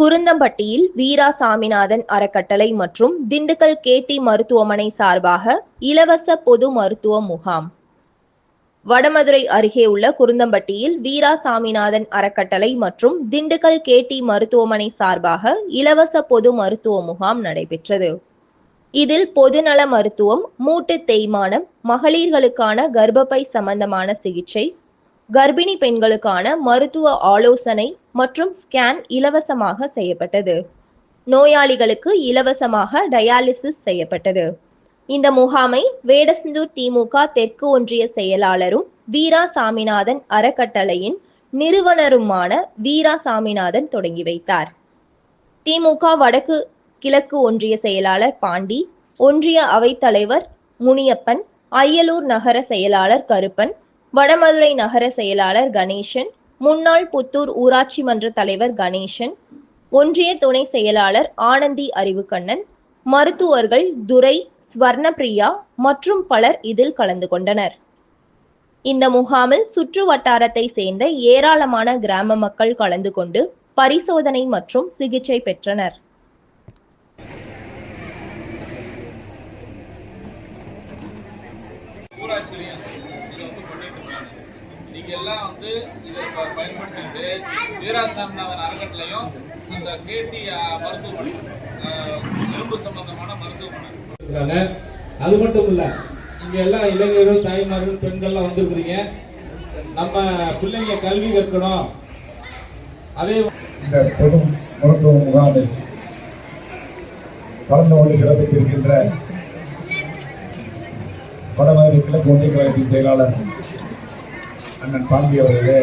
குருந்தம்பட்டியில் வீரா சாமிநாதன் அறக்கட்டளை மற்றும் திண்டுக்கல் கேடி மருத்துவமனை சார்பாக இலவச பொது மருத்துவ முகாம். வடமதுரை அருகே உள்ள குருந்தம்பட்டியில் வீரா சாமிநாதன் அறக்கட்டளை மற்றும் திண்டுக்கல் கேடி மருத்துவமனை சார்பாக இலவச பொது மருத்துவ முகாம் நடைபெற்றது. இதில் பொதுநல மருத்துவம் மூட்டு தேய்மானம் மகளிர்களுக்கான கர்ப்பப்பை சம்பந்தமான சிகிச்சை கர்ப்பிணி பெண்களுக்கான மருத்துவ ஆலோசனை மற்றும் ஸ்கேன் இலவசமாக செய்யப்பட்டது. நோயாளிகளுக்கு இலவசமாக டயாலிசிஸ் செய்யப்பட்டது. இந்த முகாமை வேடசந்தூர் திமுக தெற்கு ஒன்றிய செயலாளரும் வீரா சாமிநாதன் அறக்கட்டளையின் நிறுவனருமான வீரா சாமிநாதன் தொடங்கி வைத்தார். திமுக வடக்கு கிழக்கு ஒன்றிய செயலாளர் பாண்டி ஒன்றிய அவைத்தலைவர் முனியப்பன் அய்யலூர் நகர செயலாளர் கருப்பன் வடமதுரை நகர செயலாளர் கணேசன் முன்னாள் புத்தூர் ஊராட்சி மன்ற தலைவர் கணேசன் ஒன்றிய துணை செயலாளர் ஆனந்தி அறிவுக்கண்ணன் மருத்துவர்கள் துரை ஸ்வர்ணபிரியா மற்றும் பலர் இதில் கலந்து கொண்டனர். இந்த முகாமில் சுற்று வட்டாரத்தை சேர்ந்த ஏராளமான கிராம மக்கள் கலந்து கொண்டு பரிசோதனை மற்றும் சிகிச்சை பெற்றனர். ஊராட்சியிலையும் இதை வந்து பண்ணிட்டு இருக்காங்க நீங்க எல்லாம் வந்து இதை பயன்படுத்திட்டு வீராசாமிநாதன் அறக்கட்டளையும் இந்த கேடி மருத்துவமனை எலும்பு சம்பந்தமான மருத்துவமனை. அது மட்டும் இல்ல இங்க எல்லாம் இளைஞர்கள் தாய்மார்கள் பெண்கள்லாம் வந்திருக்கிறீங்க. நம்ம பிள்ளைங்க கல்வி கற்கணும். அதே இந்த பொது மருத்துவ முகாமில் கலந்து கொண்டு சிறப்பித்திருக்கின்ற வடமதுரை கிழக்கு ஒன்றிய கழகத்தின் செயலாளர் அண்ணன் பாண்டி அவர்களே